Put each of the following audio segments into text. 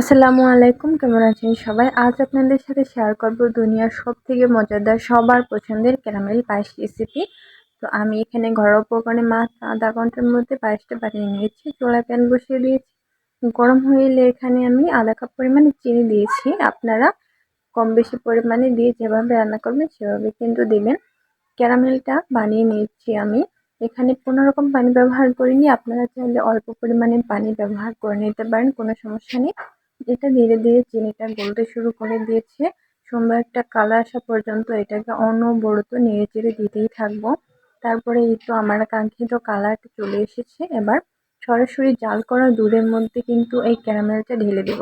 আসসালামু আলাইকুম, কেমন আছেন সবাই? আজ আপনাদের সাথে শেয়ার করব দুনিয়ার সব থেকে মজাদার, সবার পছন্দের ক্যারামেল পায়েস রেসিপি তো আমি এখানে ঘরোয়া উপকরণে মাত্র আধা ঘণ্টার মধ্যে পায়েসটা বানিয়ে নিয়েছি চোলা প্যান বসিয়ে দিয়েছি। গরম হইলে এখানে আমি আধা কাপ পরিমাণে চিনি দিয়েছি। আপনারা কম বেশি পরিমাণে দিয়ে যেভাবে রান্না করবেন, সেভাবে কিন্তু দেবেন। ক্যারামেলটা বানিয়ে নিয়েছি আমি। এখানে কোনো রকম পানি ব্যবহার করিনি, আপনারা চাইলে অল্প পরিমাণে পানি ব্যবহার করে নিতে পারেন, কোনো সমস্যা নেই। এটা ধীরে ধীরে চিনিটা গলতে শুরু করে দিয়েছে। সুন্দর একটা কালার আসা পর্যন্ত এটাকে অনবরত নেড়ে চেড়ে দিতেই থাকব। তারপরে এই তো আমার কাঙ্ক্ষিত কালারটা চলে এসেছে। এবার সরাসরি জাল করা দুধের মধ্যে কিন্তু এই ক্যারামেলটা ঢেলে দেব।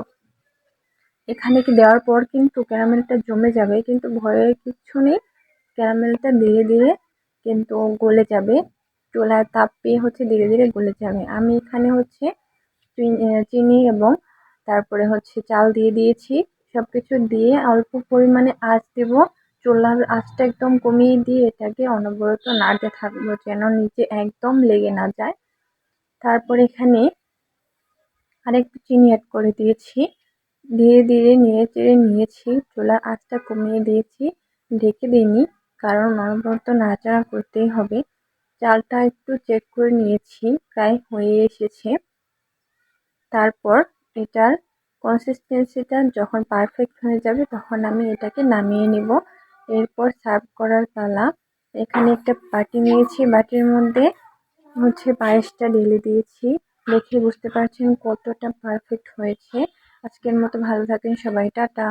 এখানে কি দেওয়ার পর কিন্তু ক্যারামেলটা জমে যাবে, কিন্তু ভয়ের কিচ্ছু নেই। ক্যারামেলটা ধীরে ধীরে কিন্তু গলে যাবে। চুলার তাপ পেয়ে হচ্ছে ধীরে ধীরে গলে যাবে। আমি এখানে হচ্ছে চিনি এবং তারপরে হচ্ছে চাল দিয়ে দিয়েছি। সব কিছু দিয়ে অল্প পরিমাণে আঁচ দেব। চুলার আঁচটা একদম কমিয়ে দিয়ে এটাকে অনবরত নাড়তে থাকব যেন নিচে একদম লেগে না যায়। তারপর এখানে আরেকটু চিনি অ্যাড করে দিয়েছি। ধীরে ধীরে নিয়ে চেড়ে নিয়েছি। চুলার আঁচটা কমিয়ে দিয়েছি। ঢেকে দিইনি, কারণ অনবরত নাড়াচাড়া করতেই হবে। চালটা একটু চেক করে নিয়েছি, প্রায় হয়ে এসেছে। তারপর এটার কনসিস্টেন্সিটা যখন পারফেক্ট হয়ে যাবে, তখন আমি এটাকে নামিয়ে নিব। এরপর সার্ভ করার পালা। এখানে একটা বাটি নিয়েছি। বাটির মধ্যে হচ্ছে পায়েসটা ঢেলে দিয়েছি। দেখে বুঝতে পারছেন কতটা পারফেক্ট হয়েছে। আজকের মতো ভালো থাকেন সবাই। টাটা।